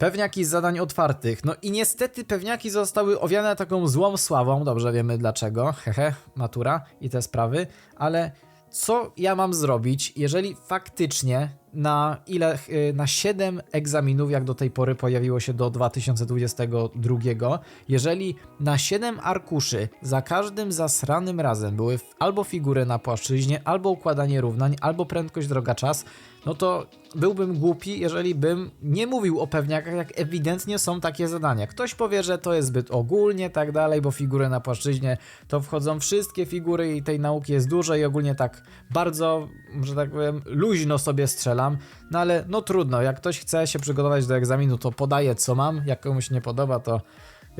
Pewniaki z zadań otwartych. No i niestety pewniaki zostały owiane taką złą sławą, dobrze wiemy dlaczego, hehe, matura i te sprawy, ale co ja mam zrobić, jeżeli faktycznie na ile, y, na 7 egzaminów, jak do tej pory pojawiło się do 2022, jeżeli na 7 arkuszy za każdym zasranym razem były albo figury na płaszczyźnie, albo układanie równań, albo prędkość droga czas, no to byłbym głupi, jeżeli bym nie mówił o pewniakach, jak ewidentnie są takie zadania. Ktoś powie, że to jest zbyt ogólnie, tak dalej, bo figury na płaszczyźnie to wchodzą. Wszystkie figury i tej nauki jest dużo i ogólnie tak bardzo, że tak powiem, luźno sobie strzelam, no ale no trudno, jak ktoś chce się przygotować do egzaminu, to podaję co mam, jak komuś nie podoba, to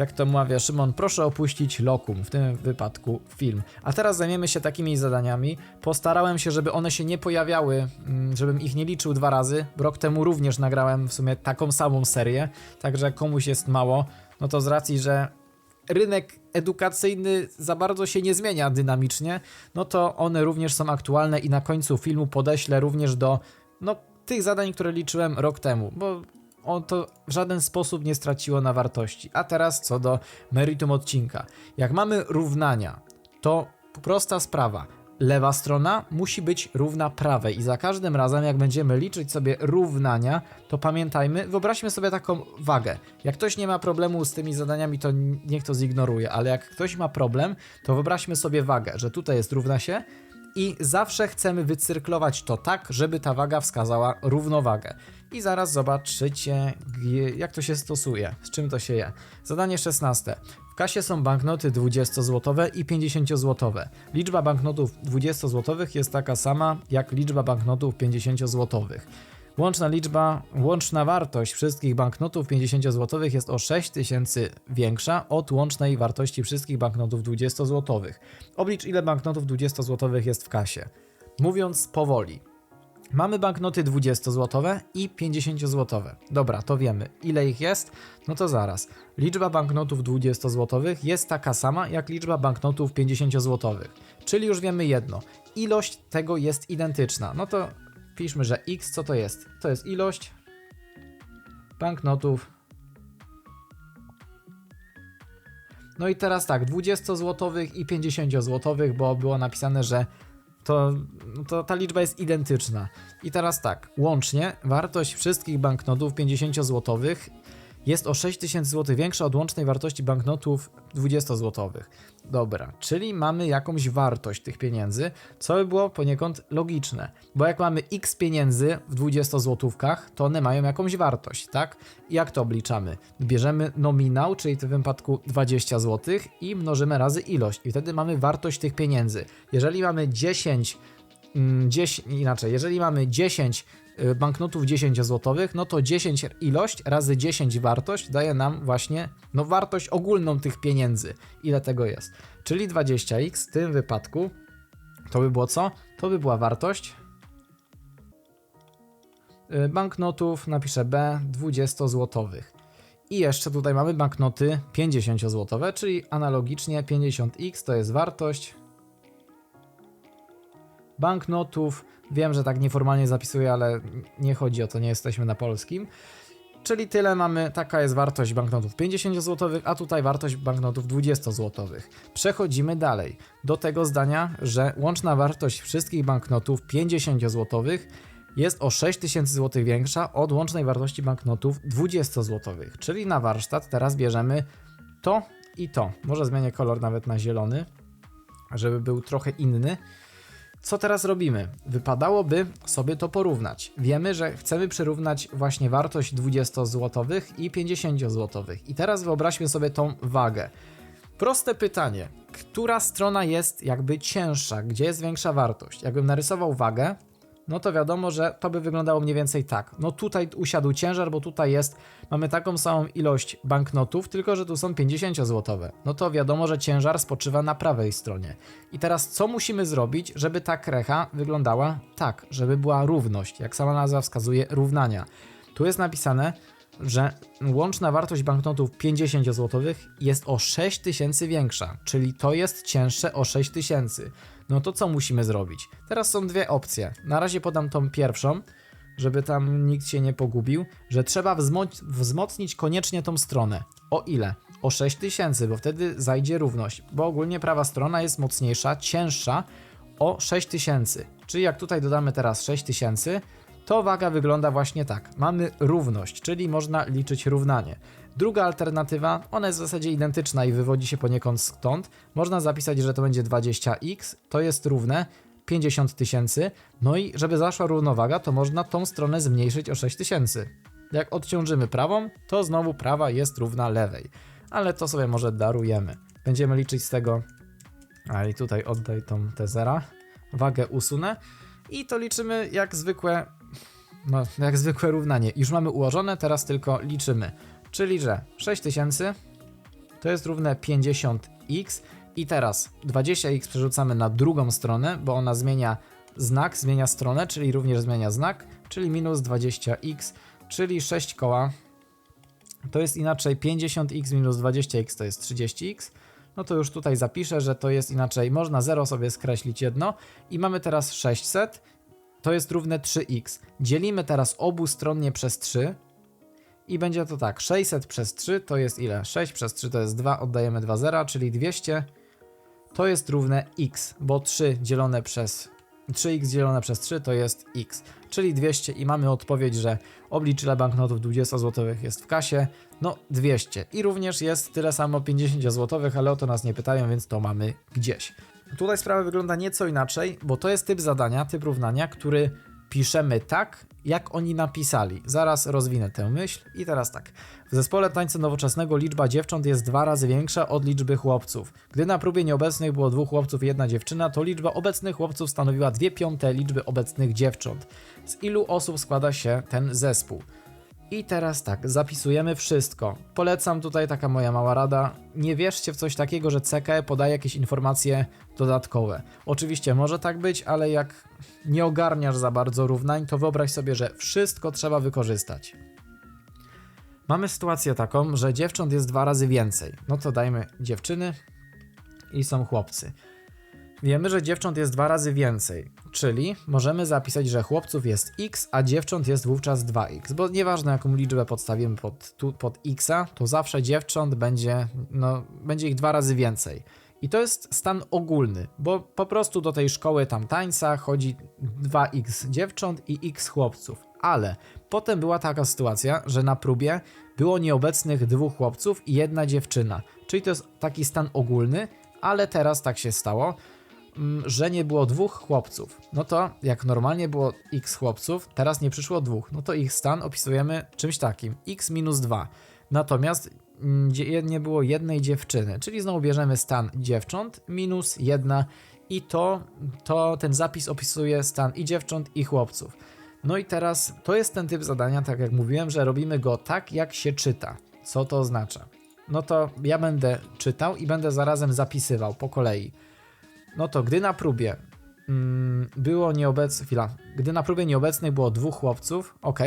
jak to mawia Szymon, proszę opuścić lokum, w tym wypadku film. A teraz zajmiemy się takimi zadaniami. Postarałem się, żeby one się nie pojawiały, mm, żebym ich nie liczył dwa razy. Rok temu również nagrałem w sumie taką samą serię, także komuś jest mało, no to z racji, że rynek edukacyjny za bardzo się nie zmienia dynamicznie, no to one również są aktualne i na końcu filmu podeślę również do no, tych zadań, które liczyłem rok temu, bo on to w żaden sposób nie straciło na wartości. A teraz co do meritum odcinka. Jak mamy równania, to prosta sprawa. Lewa strona musi być równa prawej i za każdym razem jak będziemy liczyć sobie równania, to pamiętajmy, wyobraźmy sobie taką wagę. Jak ktoś nie ma problemu z tymi zadaniami, to niech to zignoruje, ale jak ktoś ma problem, to wyobraźmy sobie wagę, że tutaj jest równa się i zawsze chcemy wycyrklować to tak, żeby ta waga wskazała równowagę. I zaraz zobaczycie, jak to się stosuje, z czym to się je. Zadanie 16. W kasie są banknoty 20-złotowe i 50-złotowe. Liczba banknotów 20-złotowych jest taka sama jak liczba banknotów 50-złotowych. Łączna liczba, łączna wartość wszystkich banknotów 50-złotowych jest o 6000 większa od łącznej wartości wszystkich banknotów 20-złotowych. Oblicz ile banknotów 20-złotowych jest w kasie. Mówiąc powoli, Mamy banknoty 20-złotowe i 50-złotowe. Dobra, to wiemy. Ile ich jest? No to zaraz. Liczba banknotów 20-złotowych jest taka sama jak liczba banknotów 50-złotowych. Czyli już wiemy jedno. Ilość tego jest identyczna. No to piszmy, że x co to jest? To jest ilość banknotów. No i teraz tak, 20-złotowych i 50-złotowych, bo było napisane, że to, to ta liczba jest identyczna. I teraz tak, łącznie wartość wszystkich banknotów 50-złotowych jest o 6000 zł większa od łącznej wartości banknotów 20-złotowych. Dobra, czyli mamy jakąś wartość tych pieniędzy, co by było poniekąd logiczne, bo jak mamy x pieniędzy w 20 złotówkach, to one mają jakąś wartość, tak? Jak to obliczamy? Bierzemy nominał, czyli w tym wypadku 20 zł i mnożymy razy ilość i wtedy mamy wartość tych pieniędzy. Jeżeli mamy 10 mm, 10, inaczej, jeżeli mamy 10 y, banknotów 10 złotowych, no to 10 ilość razy 10 wartość daje nam właśnie no wartość ogólną tych pieniędzy. Ile tego jest? Czyli 20x w tym wypadku to by było co? To by była wartość y, banknotów, napiszę B, 20 złotowych. I jeszcze tutaj mamy banknoty 50 złotowe, czyli analogicznie 50x to jest wartość banknotów. Wiem, że tak nieformalnie zapisuję, ale nie chodzi o to, nie jesteśmy na polskim. Czyli tyle mamy, taka jest wartość banknotów 50 zł, a tutaj wartość banknotów 20 zł. Przechodzimy dalej do tego zdania, że łączna wartość wszystkich banknotów 50 zł jest o 6000 zł większa od łącznej wartości banknotów 20 zł. Czyli na warsztat teraz bierzemy to i to. Może zmienię kolor nawet na zielony, żeby był trochę inny. Co teraz robimy? Wypadałoby sobie to porównać. Wiemy, że chcemy przyrównać właśnie wartość 20 złotowych i 50 złotowych. I teraz wyobraźmy sobie tą wagę. Proste pytanie. Która strona jest jakby cięższa? Gdzie jest większa wartość? Jakbym narysował wagę, no to wiadomo, że to by wyglądało mniej więcej tak. No tutaj usiadł ciężar, bo tutaj jest, mamy taką samą ilość banknotów, tylko że tu są 50 złotowe. No to wiadomo, że ciężar spoczywa na prawej stronie. I teraz co musimy zrobić, żeby ta krecha wyglądała tak, żeby była równość, jak sama nazwa wskazuje, równania. Tu jest napisane, że łączna wartość banknotów 50 złotowych jest o 6000 większa, czyli to jest cięższe o 6000. No to co musimy zrobić? Teraz są dwie opcje. Na razie podam tą pierwszą, żeby tam nikt się nie pogubił, że trzeba wzmo- wzmocnić koniecznie tą stronę. O ile? O 6000, bo wtedy zajdzie równość, bo ogólnie prawa strona jest mocniejsza, cięższa o 6000. Czyli jak tutaj dodamy teraz 6000, to waga wygląda właśnie tak. Mamy równość, czyli można liczyć równanie. Druga alternatywa, ona jest w zasadzie identyczna i wywodzi się poniekąd stąd. Można zapisać, że to będzie 20x, to jest równe 50 tysięcy. No i żeby zaszła równowaga, to można tą stronę zmniejszyć o 6 tysięcy. Jak odciążymy prawą, to znowu prawa jest równa lewej. Ale to sobie może darujemy. Będziemy liczyć z tego. A i tutaj oddaj tą te zera. Wagę usunę. I to liczymy jak zwykłe. No, jak zwykłe równanie. Już mamy ułożone, teraz tylko liczymy. Czyli, że 6000 to jest równe 50x. I teraz 20x przerzucamy na drugą stronę, bo ona zmienia znak, zmienia stronę, czyli również zmienia znak, czyli minus 20x, czyli 6 koła. To jest inaczej 50x minus 20x to jest 30x. No to już tutaj zapiszę, że to jest inaczej. Można 0 sobie skreślić jedno i mamy teraz 600. To jest równe 3x. Dzielimy teraz obustronnie przez 3 i będzie to tak. 600 przez 3 to jest ile? 6 przez 3 to jest 2, oddajemy 2 zera, czyli 200 to jest równe x, bo 3 dzielone przez 3x dzielone przez 3 to jest x, czyli 200 i mamy odpowiedź, że obliczyle banknotów 20 zł jest w kasie, no 200 i również jest tyle samo 50 zł, ale o to nas nie pytają, więc to mamy gdzieś. Tutaj sprawa wygląda nieco inaczej, bo to jest typ zadania, typ równania, który piszemy tak, jak oni napisali. Zaraz rozwinę tę myśl i teraz tak. W zespole tańca nowoczesnego liczba dziewcząt jest dwa razy większa od liczby chłopców. Gdy na próbie nieobecnych było dwóch chłopców i jedna dziewczyna, to liczba obecnych chłopców stanowiła dwie piąte liczby obecnych dziewcząt. Z ilu osób składa się ten zespół? I teraz tak, zapisujemy wszystko. Polecam tutaj taka moja mała rada. Nie wierzcie w coś takiego, że CKE podaje jakieś informacje dodatkowe. Oczywiście może tak być, ale jak nie ogarniasz za bardzo równań, to wyobraź sobie, że wszystko trzeba wykorzystać. Mamy sytuację taką, że dziewcząt jest dwa razy więcej. No to dajmy dziewczyny i są chłopcy. Wiemy, że dziewcząt jest dwa razy więcej, czyli możemy zapisać, że chłopców jest x, a dziewcząt jest wówczas 2x, bo nieważne jaką liczbę podstawimy pod, pod xa, to zawsze dziewcząt będzie, no, będzie ich dwa razy więcej. I to jest stan ogólny, bo po prostu do tej szkoły tam tańca chodzi 2x dziewcząt i x chłopców. Ale potem była taka sytuacja, że na próbie było nieobecnych dwóch chłopców i jedna dziewczyna. Czyli to jest taki stan ogólny, ale teraz tak się stało, że nie było dwóch chłopców. No to jak normalnie było x chłopców, teraz nie przyszło dwóch. No to ich stan opisujemy czymś takim: x minus 2. Natomiast mm, nie było jednej dziewczyny, czyli znowu bierzemy stan dziewcząt minus jedna i to, to ten zapis opisuje stan i dziewcząt i chłopców. No i teraz to jest ten typ zadania, tak jak mówiłem, że robimy go tak, jak się czyta. Co to oznacza? No to ja będę czytał i będę zarazem zapisywał po kolei. No to gdy na próbie mm, było nieobecnych, chwila, gdy na próbie nieobecnych było dwóch chłopców, ok,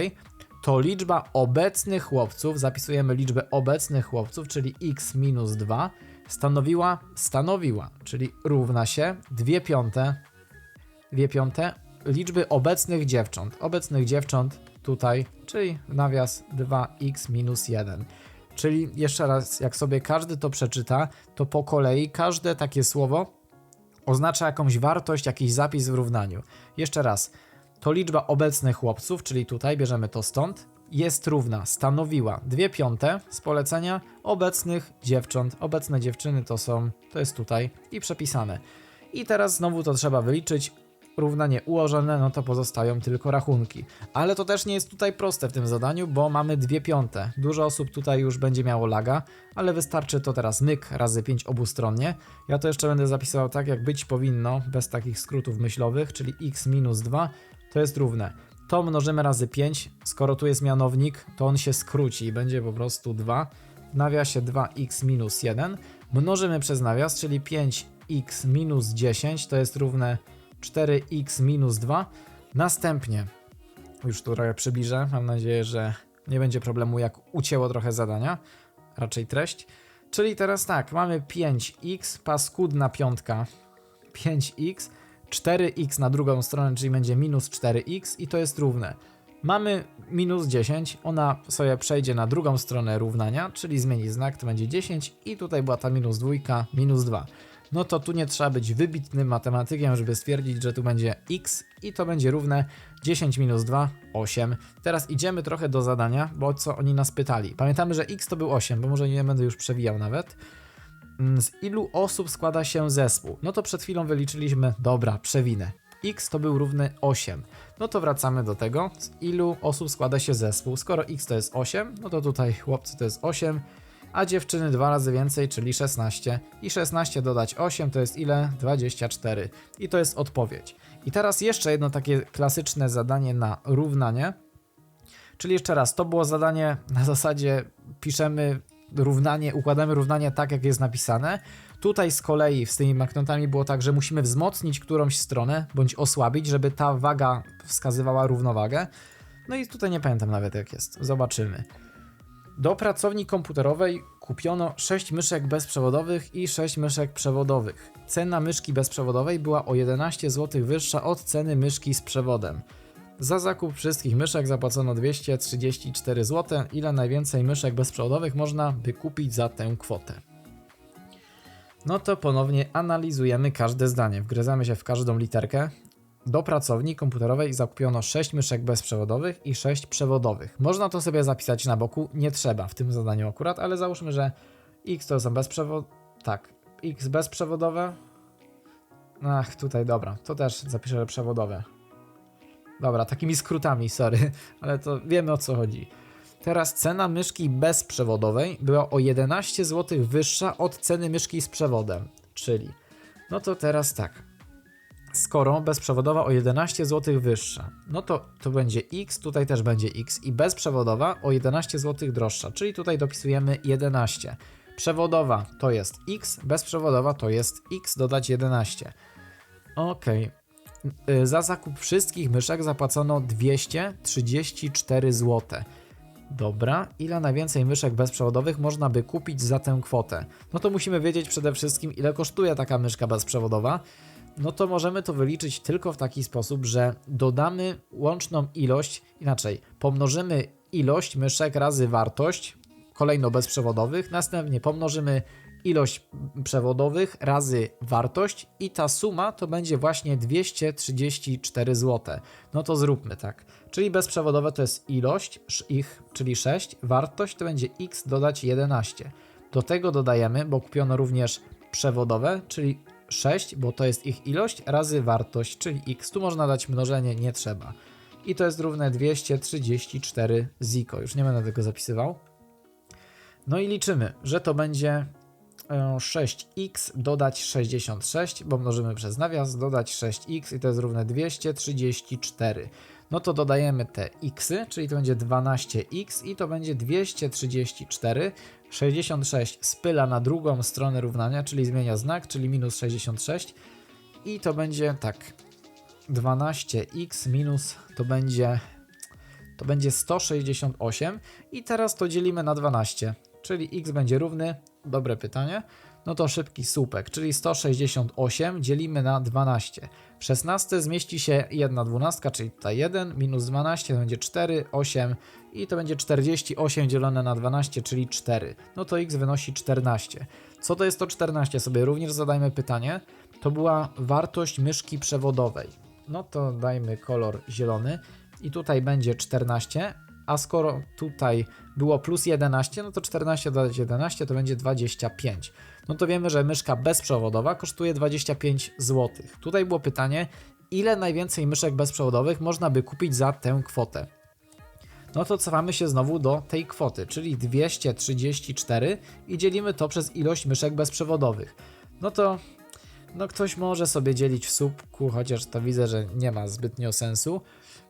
to liczba obecnych chłopców, zapisujemy liczbę obecnych chłopców, czyli x minus 2, stanowiła, stanowiła, czyli równa się 2 piąte, 2 piąte liczby obecnych dziewcząt. Obecnych dziewcząt tutaj, czyli nawias 2x minus 1. Czyli jeszcze raz, jak sobie każdy to przeczyta, to po kolei każde takie słowo oznacza jakąś wartość, jakiś zapis w równaniu. Jeszcze raz, to liczba obecnych chłopców, czyli tutaj bierzemy to stąd, jest równa, stanowiła 2 piąte z polecenia obecnych dziewcząt. Obecne dziewczyny to są, to jest tutaj i przepisane. I teraz znowu to trzeba wyliczyć. Równanie ułożone, no to pozostają tylko rachunki. Ale to też nie jest tutaj proste w tym zadaniu, bo mamy 2 piąte. Dużo osób tutaj już będzie miało laga, ale wystarczy to teraz myk razy 5 obustronnie. Ja to jeszcze będę zapisywał tak, jak być powinno, bez takich skrótów myślowych, czyli x minus 2 to jest równe. To mnożymy razy 5, skoro tu jest mianownik, to on się skróci i będzie po prostu 2. W nawiasie 2x minus 1. Mnożymy przez nawias, czyli 5x minus 10 to jest równe 4x minus 2. Następnie, już tu trochę przybliżę, mam nadzieję, że nie będzie problemu jak ucięło trochę zadania, raczej treść. Czyli teraz tak, mamy 5x, paskudna piątka, 5x, 4x na drugą stronę, czyli będzie minus 4x i to jest równe Mamy minus 10, ona sobie przejdzie na drugą stronę równania, czyli zmieni znak, to będzie 10 i tutaj była ta minus dwójka, minus 2. No to tu nie trzeba być wybitnym matematykiem, żeby stwierdzić, że tu będzie x i to będzie równe 10 minus 2, 8. Teraz idziemy trochę do zadania, bo co oni nas pytali. Pamiętamy, że x to był 8, bo może nie będę już przewijał nawet. Mm, Z ilu osób składa się zespół? No to przed chwilą wyliczyliśmy, dobra, przewinę. X to był równy 8. No to wracamy do tego, z ilu osób składa się zespół. Skoro X to jest 8, no to tutaj chłopcy to jest 8, a dziewczyny dwa razy więcej, czyli 16. I 16 dodać 8 to jest ile? 24. I to jest odpowiedź. I teraz jeszcze jedno takie klasyczne zadanie na równanie. Czyli jeszcze raz, to było zadanie na zasadzie piszemy równanie, układamy równanie tak, jak jest napisane. Tutaj z kolei z tymi banknotami było tak, że musimy wzmocnić którąś stronę, bądź osłabić, żeby ta waga wskazywała równowagę. No i tutaj nie pamiętam nawet jak jest. Zobaczymy. Do pracowni komputerowej kupiono 6 myszek bezprzewodowych i 6 myszek przewodowych. Cena myszki bezprzewodowej była o 11 zł wyższa od ceny myszki z przewodem. Za zakup wszystkich myszek zapłacono 234 zł. Ile najwięcej myszek bezprzewodowych można by kupić za tę kwotę? No to ponownie analizujemy każde zdanie. Wgryzamy się w każdą literkę. Do pracowni komputerowej zakupiono 6 myszek bezprzewodowych i 6 przewodowych. Można to sobie zapisać na boku, nie trzeba w tym zadaniu akurat, ale załóżmy, że X to są bezprzewodowe. Tak, X bezprzewodowe. Ach, tutaj dobra, to też zapiszę, że przewodowe. Dobra, takimi skrótami, sorry, ale to wiemy o co chodzi. Teraz cena myszki bezprzewodowej była o 11 zł wyższa od ceny myszki z przewodem. Czyli, no to teraz tak. Skoro bezprzewodowa o 11 zł wyższa, no to to będzie x, tutaj też będzie x i bezprzewodowa o 11 zł droższa, czyli tutaj dopisujemy 11. Przewodowa to jest x, bezprzewodowa to jest x dodać 11. Okej. Y, Za zakup wszystkich myszek zapłacono 234 zł. Dobra, ile najwięcej myszek bezprzewodowych można by kupić za tę kwotę? No to musimy wiedzieć przede wszystkim, ile kosztuje taka myszka bezprzewodowa. No to możemy to wyliczyć tylko w taki sposób, że dodamy łączną ilość, inaczej, pomnożymy ilość myszek razy wartość, kolejno bezprzewodowych, następnie pomnożymy ilość przewodowych razy wartość i ta suma to będzie właśnie 234 zł. No to zróbmy tak. Czyli bezprzewodowe to jest ilość ich, czyli 6, wartość to będzie x dodać 11. Do tego dodajemy, bo kupiono również przewodowe, czyli 6, bo to jest ich ilość, razy wartość, czyli x. Tu można dać mnożenie, nie trzeba. I to jest równe 234 ziko. Już nie będę tego zapisywał. No i liczymy, że to będzie e, 6x dodać 66, bo mnożymy przez nawias, dodać 6x i to jest równe 234. No to dodajemy te xy, czyli to będzie 12x i to będzie 234. 66 spyla na drugą stronę równania, czyli zmienia znak, czyli minus 66. I to będzie tak. 12x minus to będzie to będzie 168 i teraz to dzielimy na 12, czyli x będzie równy, dobre pytanie, no to szybki słupek, czyli 168 dzielimy na 12. W 16 zmieści się 1 dwunastka, czyli tutaj 1, minus 12 to będzie 4, 8 i to będzie 48 dzielone na 12, czyli 4. No to x wynosi 14. Co to jest to 14? Sobie również zadajmy pytanie. To była wartość myszki przewodowej. No to dajmy kolor zielony i tutaj będzie 14, a skoro tutaj było plus 11, no to 14 dodać 11 to będzie 25. No to wiemy, że myszka bezprzewodowa kosztuje 25 zł. Tutaj było pytanie, ile najwięcej myszek bezprzewodowych można by kupić za tę kwotę? No to cofamy się znowu do tej kwoty, czyli 234 i dzielimy to przez ilość myszek bezprzewodowych. No to no ktoś może sobie dzielić w słupku, chociaż to widzę, że nie ma zbytnio sensu.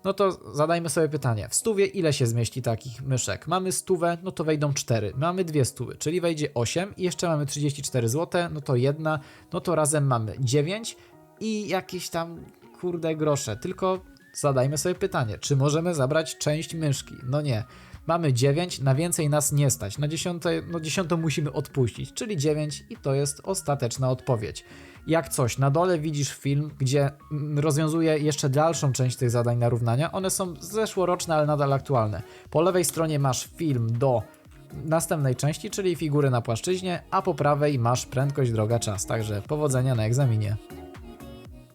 No to zadajmy sobie pytanie. W stówie ile się zmieści takich myszek? Mamy stówę, no to wejdą 4. Mamy dwie stówy, czyli wejdzie 8 i jeszcze mamy 34 zł, no to jedna, no to razem mamy 9 i jakieś tam kurde grosze. Tylko zadajmy sobie pytanie, czy możemy zabrać część myszki? No nie. Mamy 9, na więcej nas nie stać. Na 10, no 10 musimy odpuścić, czyli 9 i to jest ostateczna odpowiedź. Jak coś, na dole widzisz film, gdzie mm, rozwiązuje jeszcze dalszą część tych zadań na równania. One są zeszłoroczne, ale nadal aktualne. Po lewej stronie masz film do następnej części, czyli figury na płaszczyźnie, a po prawej masz prędkość, droga, czas. Także powodzenia na egzaminie.